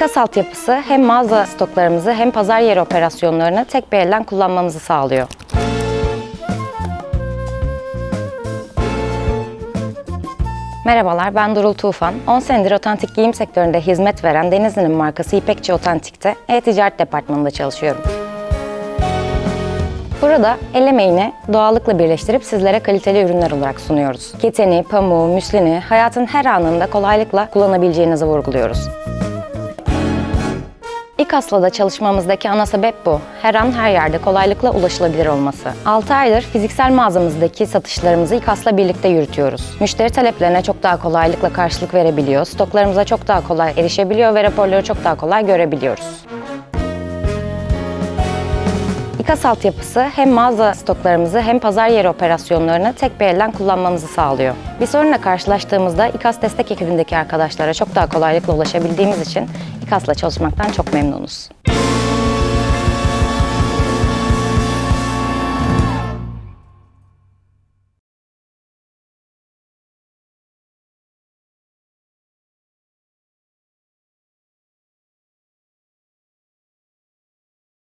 İKAS altyapısı hem mağaza stoklarımızı hem pazar yeri operasyonlarını tek bir elden kullanmamızı sağlıyor. Merhabalar, ben Durul Tufan. 10 senedir otantik giyim sektöründe hizmet veren Denizli'nin markası İpekçi Otantik'te e-ticaret departmanında çalışıyorum. Burada el emeğini doğallıkla birleştirip sizlere kaliteli ürünler olarak sunuyoruz. Keteni, pamuğu, müslini hayatın her anında kolaylıkla kullanabileceğinizi vurguluyoruz. İKAS'la da çalışmamızdaki ana sebep bu. Her an her yerde kolaylıkla ulaşılabilir olması. 6 aydır fiziksel mağazamızdaki satışlarımızı İKAS'la birlikte yürütüyoruz. Müşteri taleplerine çok daha kolaylıkla karşılık verebiliyor, stoklarımıza çok daha kolay erişebiliyor ve raporları çok daha kolay görebiliyoruz. İKAS altyapısı hem mağaza stoklarımızı hem pazar yeri operasyonlarını tek bir elden kullanmamızı sağlıyor. Bir sorunla karşılaştığımızda İKAS destek ekibindeki arkadaşlara çok daha kolaylıkla ulaşabildiğimiz için İKAS'la çalışmaktan çok memnunuz.